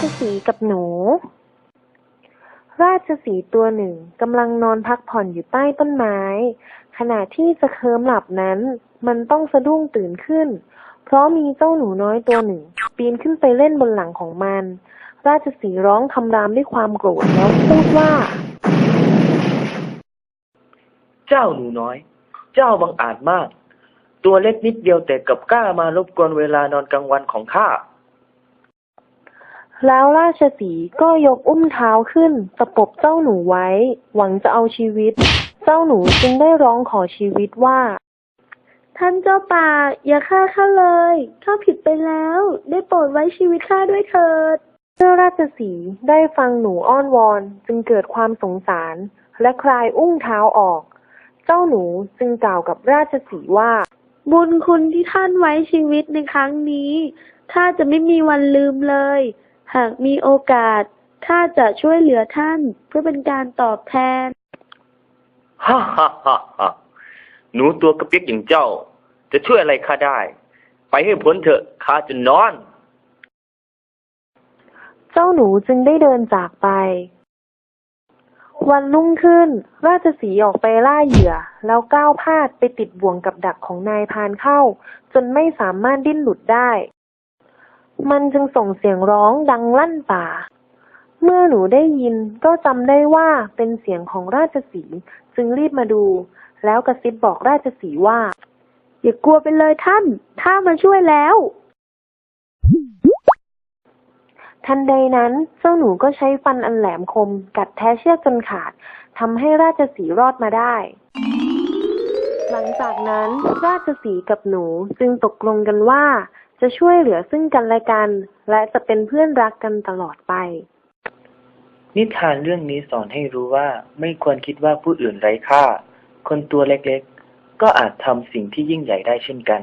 ชสีกับหนู ราชสีตัวหนึ่งกำลังนอนพักผ่อนอยู่ใต้ต้นไม้ ขณะที่จะเคลิ้มหลับนั้น มันต้องสะดุ้งตื่นขึ้น เพราะมีเจ้าหนูน้อยตัวหนึ่ง ปีนขึ้นไปเล่นบนหลังของมัน ราชสีร้องคำรามด้วยความโกรธแล้วพูดว่า เจ้าหนูน้อย เจ้าบังอาจมาก ตัวเล็กนิดเดียวแต่กลับกล้ามารบกวนเวลานอนกลางวันของข้า แล้วราชสีก็ยกอุ้มเท้าขึ้นตะปบเจ้าหนูไว้ หวังจะเอาชีวิต เจ้าหนูจึงได้ร้องขอชีวิตว่า ท่านเจ้าป่า อย่าฆ่าข้าเลยข้าผิดไปแล้ว ได้โปรดไว้ชีวิตข้าด้วยเถิดเมื่อราชสีได้ฟังหนูอ้อนวอนจึงเกิดความสงสาร และคลายอุ้งเท้าออก เจ้าหนูจึงกล่าวกับราชสีว่า บุญคุณที่ท่านไว้ชีวิตในครั้งนี้ข้าจะไม่มีวันลืมเลย หากมีโอกาสข้าจะช่วยเหลือท่านเพื่อเป็นการตอบแทน ฮ่าฮ่าฮ่าฮ่าหนูตัวกระเปียกอย่างเจ้า จะช่วยอะไรข้าได้ ไปให้พ้นเถอะข้าจะนอน เจ้าหนูจึงได้เดินจากไป วันรุ่งขึ้น ราชสีห์ออกไปล่าเหยื่อ แล้วก้าวพลาดไปติดบ่วงกับดักของนายพรานเข้า จนไม่สามารถดิ้นหลุดได้ มันจึงส่งเสียงร้องดังลั่นป่า เมื่อหนูได้ยินก็จำได้ว่าเป็นเสียงของราชสีจึงรีบมาดู แล้วกระซิบบอกราชสีว่า อย่ากลัวไปเลยท่านข้ามาช่วยแล้ว ทันใดนั้นเจ้าหนูก็ใช้ฟันอันแหลมคม กัดแท้เชือกจนขาดทำให้ราชสีรอดมาได้หลังจากนั้นราชสีกับหนูจึงตกลงกันว่า จะช่วยเหลือซึ่งกันและกัน และจะเป็นเพื่อนรักกันตลอดไป นิทานเรื่องนี้สอนให้รู้ว่าไม่ควรคิดว่าผู้อื่นไร้ค่า คนตัวเล็กๆ ก็อาจทำสิ่งที่ยิ่งใหญ่ได้เช่นกัน